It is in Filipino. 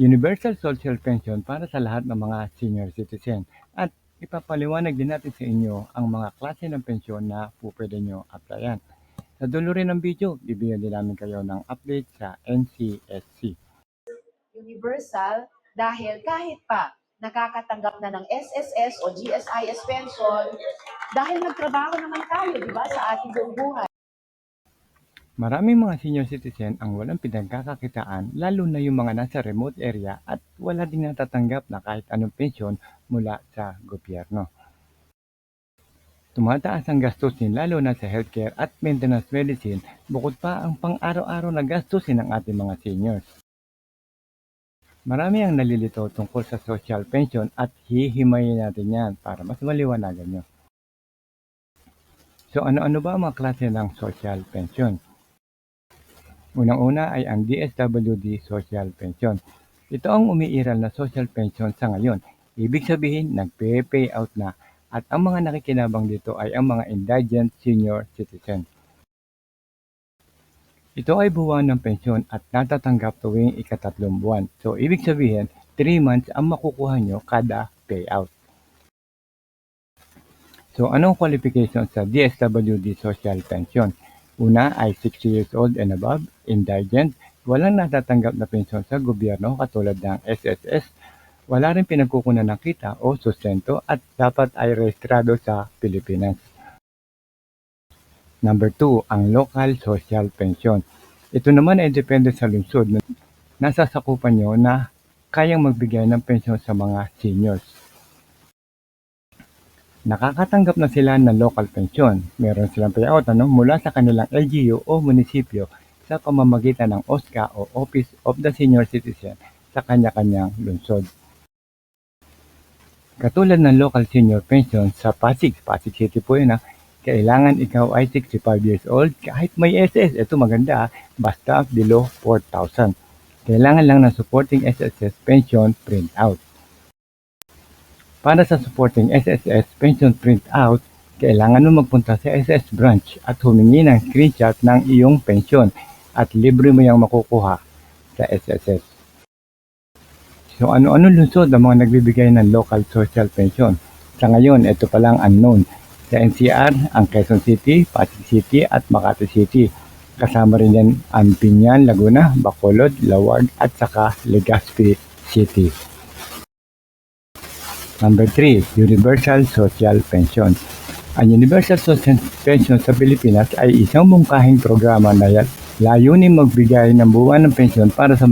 Universal Social Pension para sa lahat ng mga senior citizen. At ipapaliwanag din natin sa inyo ang mga klase ng pensyon na po pwede nyo applyan. Sa dulo rin ng video, bibigyan din namin kayo ng update sa NCSC. universal dahil kahit pa nakakatanggap na ng SSS o GSIS pension, dahil nagtrabaho naman tayo, di ba, sa ating buong buhay. Maraming mga senior citizen ang walang pinagkakakitaan, lalo na yung mga nasa remote area at wala din natatanggap na kahit anong pensyon mula sa gobyerno. Tumataas ang gastusin lalo na sa healthcare at maintenance medicine bukod pa ang pang-araw-araw na gastusin ng ating mga seniors. Marami ang nalilito tungkol sa social pension at hihimayin natin yan para mas maliwanagan nyo. So ano-ano ba ang mga klase ng social pension? Unang-una ay ang DSWD Social Pension. Ito ang umiiral na social pension sa ngayon. Ibig sabihin, nagpe-pay out na at ang mga nakikinabang dito ay ang mga indigent senior citizen. Ito ay buwan ng pensyon at natatanggap tuwing ikatatlong buwan. So, ibig sabihin, 3 months ang makukuha nyo kada payout. So, anong qualification sa DSWD Social Pension? Una ay 60 years old and above, indigent, walang natatanggap na pensyon sa gobyerno katulad ng SSS, wala rin pinagkukunan ng kita o sustento at dapat ay rehistrado sa Pilipinas. Number 2, ang local social pension. Ito naman ay depende sa lungsod na nasa sakupan nyo na kayang magbigay ng pensyon sa mga seniors. Nakakatanggap na sila ng local pension. Meron silang payout ano, mula sa kanilang LGU o munisipyo sa pamamagitan ng OSCA o Office of the Senior Citizen sa kanya-kanyang lungsod. Katulad ng local senior pension sa Pasig, Pasig City po yun ha, kailangan ikaw ay 65 years old kahit may SS, ito maganda ah, basta below 4,000. Kailangan lang ng supporting SSS pension printout. Para sa supporting SSS pension printout, kailangan mo magpunta sa SS branch at humingi ng screenshot ng iyong pension at libre mo yung makukuha sa SSS. So ano-ano lungsod ang mga nagbibigay ng local social pension? Sa ngayon, ito pa lang unknown. Sa NCR, ang Quezon City, Pasig City at Makati City. Kasama rin yan ang Binyan, Laguna, Bacolod, Lawag at saka Legazpi City. Number 3, Universal Social Pension. Ang Universal Social Pension sa Pilipinas ay isang mungkahing programa na layunin magbigay ng buwan ng pensyon para sa